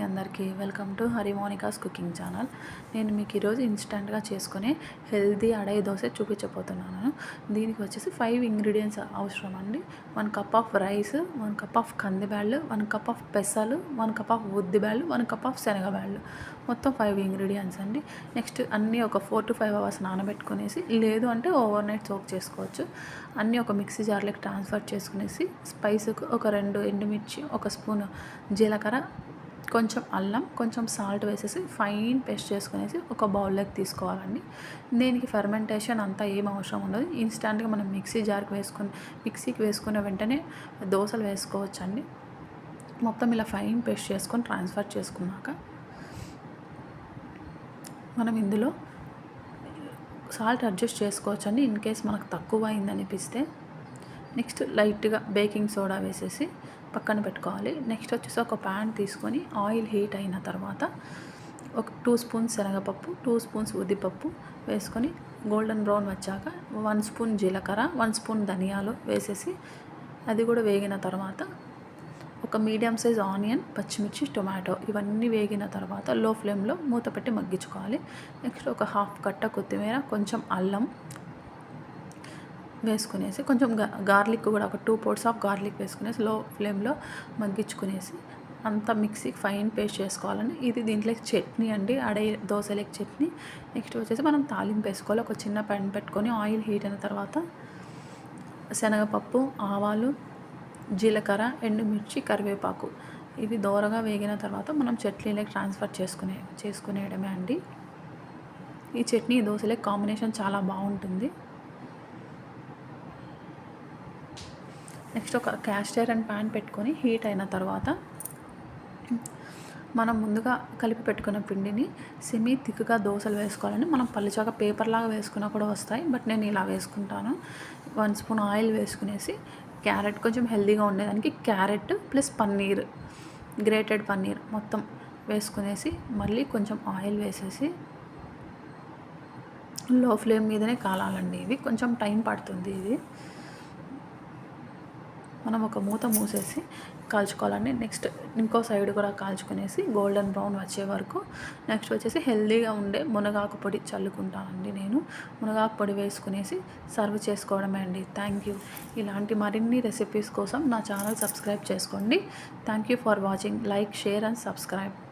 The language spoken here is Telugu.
అందరికీ welcome to Harimonica's cooking channel. నేను మీకు ఈరోజు ఇన్స్టెంట్గా చేసుకునే హెల్దీ అడై దోశ చూపించబోతున్నాను. దీనికి వచ్చేసి ఫైవ్ ఇంగ్రీడియంట్స్ అవసరం అండి. One cup of rice one cup of కందిబ్యాళ్ళు one cup of పెసలు వన్ కప్ ఆఫ్ ఉద్దిబ్యాళ్ళు వన్ కప్ ఆఫ్ శనగబ్యాళ్ళు. మొత్తం ఫైవ్ ఇంగ్రీడియంట్స్ అండి. నెక్స్ట్ అన్నీ ఒక ఫోర్ టు ఫైవ్ అవర్స్ నానబెట్టుకునేసి లేదు అంటే ఓవర్ నైట్ సోక్ చేసుకోవచ్చు. అన్నీ ఒక మిక్సీ జార్లోకి ట్రాన్స్ఫర్ చేసుకునేసి స్పైస్కి ఒక రెండు ఎండుమిర్చి ఒక స్పూన్ జీలకర్ర కొంచెం అల్లం కొంచెం సాల్ట్ వేసేసి ఫైన్ పేస్ట్ చేసుకునేసి ఒక బౌల్లోకి తీసుకోవాలండి. దీనికి ఫెర్మెంటేషన్ అంతా ఏం అవసరం ఉండదు. ఇన్స్టాంట్గా మనం మిక్సీ జార్కి వేసుకొని మిక్సీకి వేసుకున్న వెంటనే దోశలు వేసుకోవచ్చండి. మొత్తం ఇలా ఫైన్ పేస్ట్ చేసుకొని ట్రాన్స్ఫర్ చేసుకున్నాక మనం ఇందులో సాల్ట్ అడ్జస్ట్ చేసుకోవచ్చండి. ఇన్ కేస్ మనకు తక్కువ అయిందనిపిస్తే నెక్స్ట్ లైట్గా బేకింగ్ సోడా వేసేసి పక్కన పెట్టుకోవాలి. నెక్స్ట్ వచ్చేసి ఒక ప్యాన్ తీసుకొని ఆయిల్ హీట్ అయిన తర్వాత ఒక టూ స్పూన్స్ శనగపప్పు టూ స్పూన్స్ ఉద్దిపప్పు వేసుకొని గోల్డెన్ బ్రౌన్ వచ్చాక వన్ స్పూన్ జీలకర్ర వన్ స్పూన్ ధనియాలు వేసేసి అది కూడా వేగిన తర్వాత ఒక మీడియం సైజ్ ఆనియన్ పచ్చిమిర్చి టొమాటో ఇవన్నీ వేగిన తర్వాత లో ఫ్లేమ్లో మూత పెట్టి మగ్గించుకోవాలి. నెక్స్ట్ ఒక హాఫ్ కట్ట కొత్తిమీర కొంచెం అల్లం వేసుకునేసి కొంచెం గార్లిక్ కూడా ఒక టూ పోర్ట్స్ ఆఫ్ గార్లిక్ వేసుకునేసి లో ఫ్లేమ్లో మగ్గించుకునేసి అంతా మిక్సీకి ఫైన్ పేస్ట్ చేసుకోవాలని ఇది దీంట్లోకి చట్నీ అండి అడే దోశలకి చట్నీ. నెక్స్ట్ వచ్చేసి మనం తాలింపు వేసుకోవాలి. ఒక చిన్న పెన్ పెట్టుకొని ఆయిల్ హీట్ అయిన తర్వాత శనగపప్పు ఆవాలు జీలకర్ర ఎండుమిర్చి కరివేపాకు. ఇవి దోరగా వేగిన తర్వాత మనం చట్నీలకు ట్రాన్స్ఫర్ చేసుకునే చేసుకునేయడమే అండి. ఈ చట్నీ దోశలకి కాంబినేషన్ చాలా బాగుంటుంది. నెక్స్ట్ ఒక క్యాస్టర్ అండ్ ప్యాన్ పెట్టుకొని హీట్ అయిన తర్వాత మనం ముందుగా కలిపి పెట్టుకున్న పిండిని సిమి థిక్గా దోశలు వేసుకోవాలని మనం పల్లిచాక పేపర్లాగా వేసుకున్నా కూడా వస్తాయి. బట్ నేను ఇలా వేసుకుంటాను. వన్ స్పూన్ ఆయిల్ వేసుకునేసి క్యారెట్ కొంచెం హెల్దీగా ఉండేదానికి carrot plus paneer grated paneer మొత్తం వేసుకునేసి మళ్ళీ కొంచెం ఆయిల్ వేసేసి లో ఫ్లేమ్ మీదనే కాలాలండి. ఇవి కొంచెం టైం పడుతుంది ఇది. మనం ఒక మూత మూసేసి కాల్చుకోవాలండి. నెక్స్ట్ ఇంకో సైడ్ కూడా కాల్చుకునేసి గోల్డెన్ బ్రౌన్ వచ్చే వరకు నెక్స్ట్ వచ్చేసి హెల్దీగా ఉండే మునగాకు పొడి చల్లుకుంటానండి నేను. మునగాకు పొడి వేసుకునేసి సర్వ్ చేసుకోవడమే అండి. Thank you. ఇలాంటి మరిన్ని రెసిపీస్ కోసం నా ఛానల్ సబ్స్క్రైబ్ చేసుకోండి. Thank you for watching. Like share and subscribe.